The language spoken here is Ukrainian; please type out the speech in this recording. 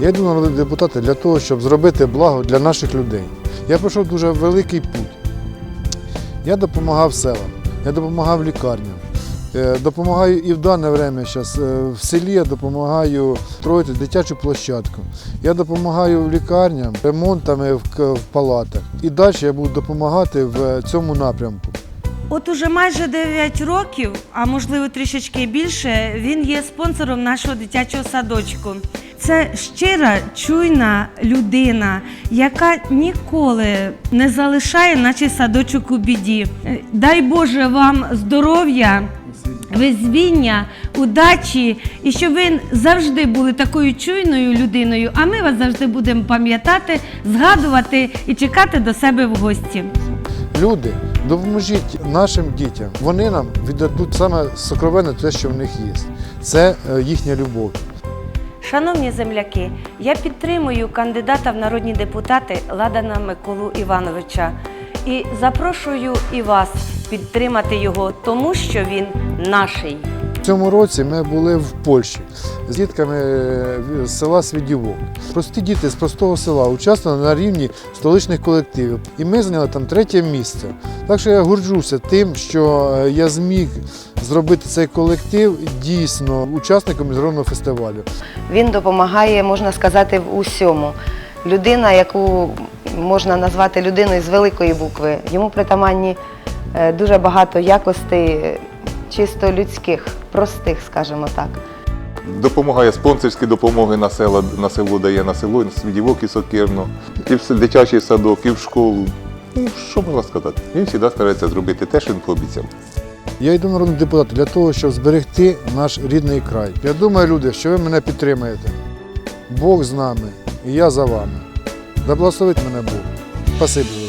Я йду на народні депутати для того, щоб зробити благо для наших людей. Я пройшов дуже великий путь. Я допомагав селам, я допомагав лікарням. Е, Допомагаю і в дане время зараз в селі я допомагаю строїти дитячу площадку. Я допомагаю лікарням ремонтами в, в палатах. І далі я буду допомагати в цьому напрямку. От уже майже 9 років, а можливо трішечки більше, він є спонсором нашого дитячого садочку. Це щира, чуйна людина, яка ніколи не залишає наче садочок у біді. Е, Дай Боже вам здоров'я, визвіння, удачі, і щоб ви завжди були такою чуйною людиною. А ми вас завжди будемо пам'ятати, згадувати і чекати до себе в гості. Люди, допоможіть нашим дітям. Вони нам віддадуть саме сокровенне те, що в них є. Це е, їхня любов. Шановні земляки, я підтримую кандидата в народні депутати Ладана Миколу Івановича і запрошую і вас підтримати його, тому що він наший. Цьому році ми були в Польщі з дітками е, з села Свідівок. Прості діти з простого села участвували на рівні столичних колективів. І ми зайняли там третє місце. Так що я горджуся тим, що е, я зміг зробити цей колектив дійсно учасником міжнародного фестивалю. Він допомагає, можна сказати, в усьому. Людина, яку можна назвати людиною з великої букви, йому притаманні е, дуже багато якостей чисто людських, простих, скажімо так. Допомагає спонсорські допомоги на село, на село дає на село, на Свідівок і Сокирно, і в дитячий садок, і в школу. Ну, що можна сказати? Він завжди старається зробити те, що він пообіцяв. Я йду народний депутат для того, щоб зберегти наш рідний край. Я думаю, люди, що ви мене підтримаєте. Бог з нами, і я за вами. Да благословить мене Бог. Спасибі.